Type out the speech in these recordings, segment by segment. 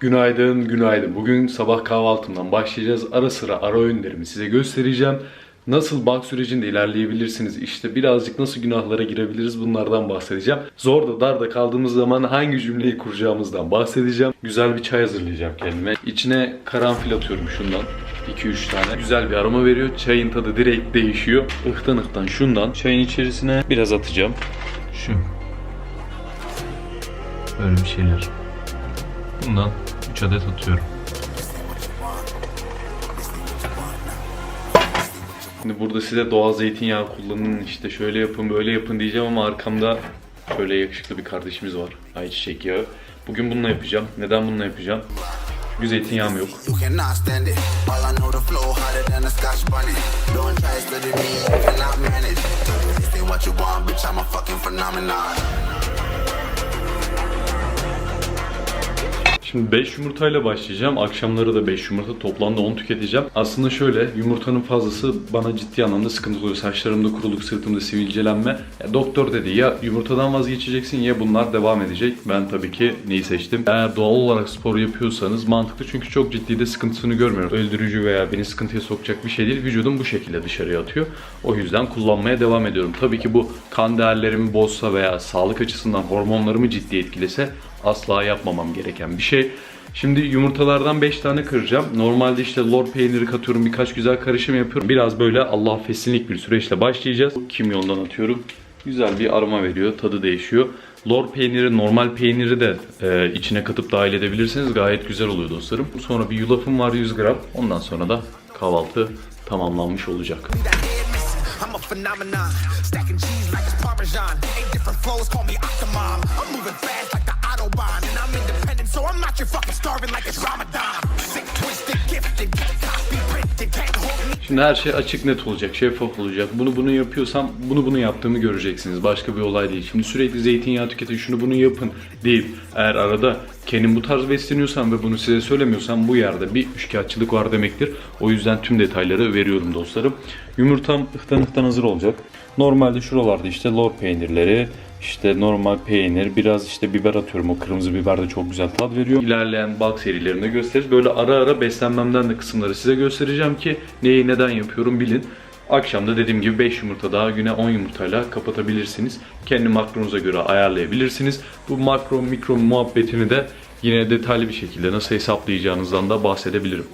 Günaydın, günaydın. Bugün sabah kahvaltımdan başlayacağız. Ara sıra ara öğünlerimi size göstereceğim. Nasıl bak sürecinde ilerleyebilirsiniz, işte birazcık nasıl günahlara girebiliriz bunlardan bahsedeceğim. Zor da dar da kaldığımız zaman hangi cümleyi kuracağımızdan bahsedeceğim. Güzel bir çay hazırlayacağım kendime. İçine karanfil atıyorum şundan. 2-3 tane. Güzel bir aroma veriyor. Çayın tadı direkt değişiyor. Ihtan ıhtan şundan. Çayın içerisine biraz atacağım. Şu. Böyle bir şeyler. Bundan 3 adet atıyorum. Şimdi burada size doğal zeytinyağı kullanın işte şöyle yapın böyle yapın diyeceğim ama arkamda şöyle yakışıklı bir kardeşimiz var. Ayçiçek yağı. Bugün bununla yapacağım. Neden bununla yapacağım? Çünkü zeytinyağım yok. Şimdi 5 yumurtayla başlayacağım. Akşamları da 5 yumurta. Toplamda 10 tüketeceğim. Aslında şöyle yumurtanın fazlası bana ciddi anlamda sıkıntı oluyor. Saçlarımda kuruluk, sırtımda sivilcelenme. Ya doktor dedi ya yumurtadan vazgeçeceksin ya bunlar devam edecek. Ben tabii ki neyi seçtim? Eğer doğal olarak spor yapıyorsanız mantıklı çünkü çok ciddi de sıkıntısını görmüyorum. Öldürücü veya beni sıkıntıya sokacak bir şey değil. Vücudum bu şekilde dışarıya atıyor. O yüzden kullanmaya devam ediyorum. Tabii ki bu kan değerlerimi bozsa veya sağlık açısından hormonlarımı ciddi etkilese asla yapmamam gereken bir şey. Şimdi yumurtalardan 5 tane kıracağım. Normalde işte lor peyniri katıyorum, birkaç güzel karışım yapıyorum. Biraz böyle Allah affetsinlik bir süreçle başlayacağız. Kimyondan atıyorum. Güzel bir aroma veriyor, tadı değişiyor. Lor peyniri, normal peyniri de e, içine katıp dahil edebilirsiniz. Gayet güzel oluyor dostlarım. Sonra bir yulafım var 100 gram. Ondan sonra da kahvaltı tamamlanmış olacak. I'm Autobahn. And I'm independent, so I'm not your fucking starving like it's Ramadan. Sick, twisted, gifted. Şimdi her şey açık net olacak, şeffaf olacak. Bunu bunu yapıyorsam bunu bunu yaptığımı göreceksiniz. Başka bir olay değil. Şimdi sürekli zeytinyağı tüketin, şunu bunu yapın değil. Eğer arada kendim bu tarz besleniyorsam ve bunu size söylemiyorsam bu yerde bir üçkağıtçılık var demektir. O yüzden tüm detayları veriyorum dostlarım. Yumurtam ıhtan ıhtan hazır olacak. Normalde şuralarda işte lor peynirleri, işte normal peynir, biraz işte biber atıyorum. O kırmızı biber de çok güzel tat veriyor. İlerleyen balk serilerinde gösteririz. Böyle ara ara beslenmemden de kısımları size göstereceğim ki neyi neden yapıyorum bilin. Akşamda dediğim gibi 5 yumurta daha güne 10 yumurtayla kapatabilirsiniz. Kendi makronuza göre ayarlayabilirsiniz. Bu makro mikro muhabbetini de yine detaylı bir şekilde nasıl hesaplayacağınızdan da bahsedebilirim.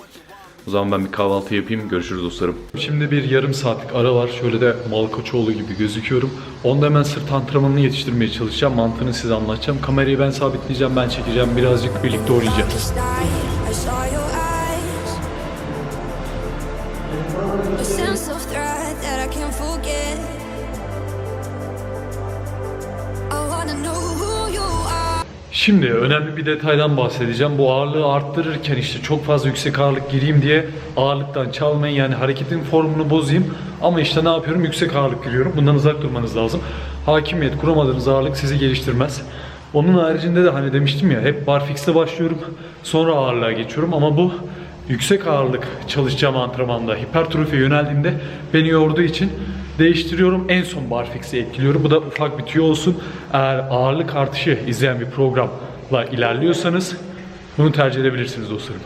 O zaman ben bir kahvaltı yapayım. Görüşürüz dostlarım. Şimdi bir yarım saatlik ara var. Şöyle de Malkoçoğlu gibi gözüküyorum. Onda hemen sırt antrenmanını yetiştirmeye çalışacağım. Mantığını size anlatacağım. Kamerayı ben sabitleyeceğim, ben çekeceğim. Birazcık birlikte oynayacağız. Şimdi önemli bir detaydan bahsedeceğim. Bu ağırlığı arttırırken işte çok fazla yüksek ağırlık gireyim diye ağırlıktan çalmayın yani hareketin formunu bozayım. Ama işte ne yapıyorum? Yüksek ağırlık giriyorum. Bundan uzak durmanız lazım. Hakimiyet kuramadığınız ağırlık sizi geliştirmez. Onun haricinde de hani demiştim ya hep barfix'te başlıyorum. Sonra ağırlığa geçiyorum ama bu yüksek ağırlık çalışacağım antrenmanda hipertrofiye yöneldiğimde beni yorduğu için değiştiriyorum. En son barfix'i etkiliyorum. Bu da ufak bir tüyo olsun. Eğer ağırlık artışı izleyen bir programla ilerliyorsanız bunu tercih edebilirsiniz dostlarım.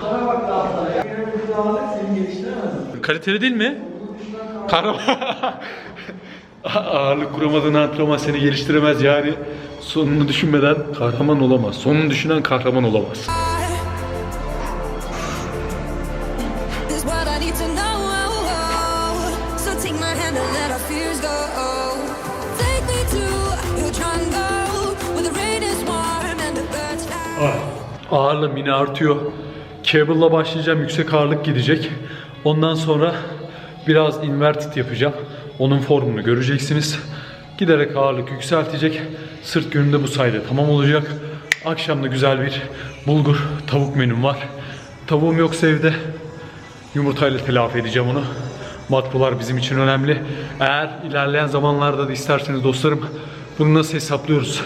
Kaliteli değil mi? Kahraman. Ağırlık kuramadığın antrenman seni geliştiremez yani. Sonunu düşünmeden kahraman olamaz. Sonunu düşünen kahraman olamaz. Ah, Ağırlığım yine artıyor. Cable'la başlayacağım. Yüksek ağırlık gidecek. Ondan sonra biraz inverted yapacağım. Onun formunu göreceksiniz. Giderek ağırlık yükseltecek. Sırt gününde bu sayede tamam olacak. Akşam da güzel bir bulgur tavuk menüm var. Tavuğum yoksa evde Yumurtayla telafi edeceğim onu. Makrolar bizim için önemli. Eğer ilerleyen zamanlarda da isterseniz dostlarım bunu nasıl hesaplıyoruz?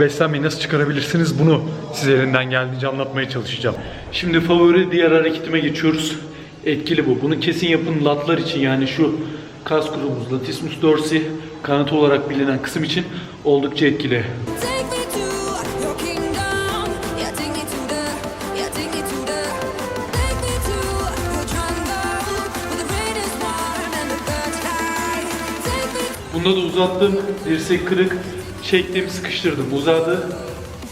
beslenmeyi nasıl çıkarabilirsiniz bunu size elinden geldiğince anlatmaya çalışacağım. Şimdi favori diğer hareketime geçiyoruz. Etkili bu. Bunu kesin yapın latlar için yani şu kas grubumuz latissimus dorsi kanat olarak bilinen kısım için oldukça etkili. Bunda da uzattım. Dirsek kırık. Çektim, sıkıştırdım. Uzadı.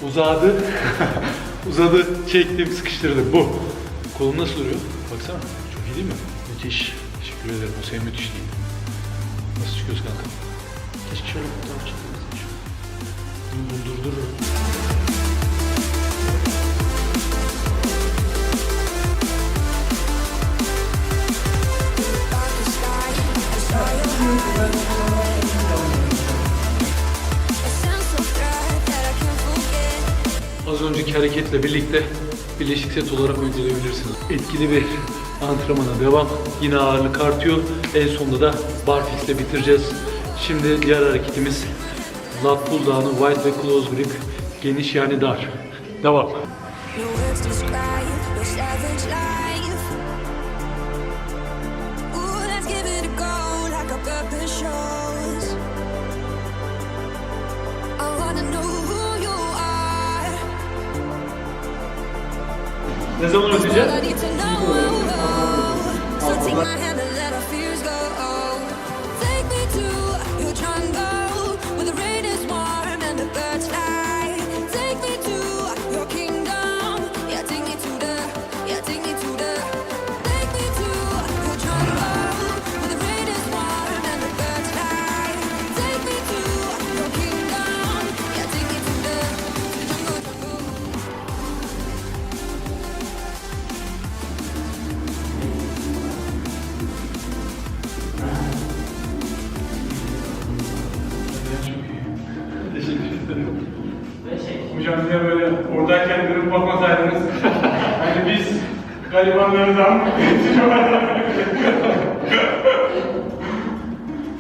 Uzadı. Uzadı. Çektim, sıkıştırdım. Bu. Kolum nasıl duruyor? Baksana. Çok iyi değil mi? Müthiş. Teşekkür ederim. O senin müthiş değil. Nasıl çıkıyoruz kanka? Keşke şöyle fotoğraf çekmesin. Dur dur dur. Darkest Az önceki hareketle birlikte birleşik set olarak uygulayabilirsiniz. Etkili bir antrenmana devam. Yine ağırlık artıyor. En sonunda da barfix ile bitireceğiz. Şimdi diğer hareketimiz lat pull down'ı wide ve close grip. Geniş yani dar. Devam. No Ne zaman All garibanlardan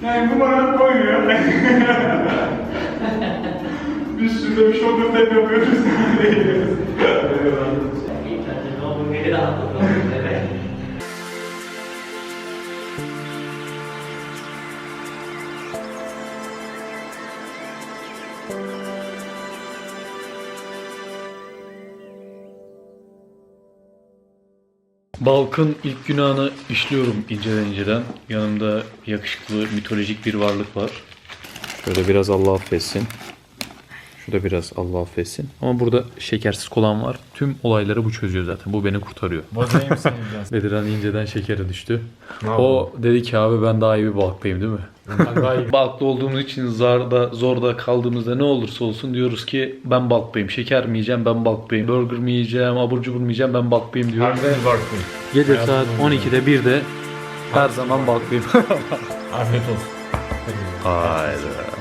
Yani bu bana koymuyor. biz şurada bir shoulder tap yapıyoruz. Balkın ilk günahını işliyorum inceden inceden. Yanımda yakışıklı mitolojik bir varlık var. Şöyle biraz Allah affetsin. Şurada biraz Allah affetsin. Ama burada şekersiz kolam var. Tüm olayları bu çözüyor zaten. Bu beni kurtarıyor. Bozayım seni biraz. Bediran inceden şekere düştü. Ne o dedi ki abi ben daha iyi bir balıktayım değil mi? Ben daha iyi. Balıklı olduğumuz için zarda, zorda kaldığımızda ne olursa olsun diyoruz ki ben balıklıyım. Şeker mi yiyeceğim ben balıklıyım. Burger mi yiyeceğim, abur cubur mu yiyeceğim ben balıklıyım diyorum. Ve Harbi barklayın. gece saat Hayatımda 12'de 1'de her zaman balıklıyım. Afiyet olsun. Hayda.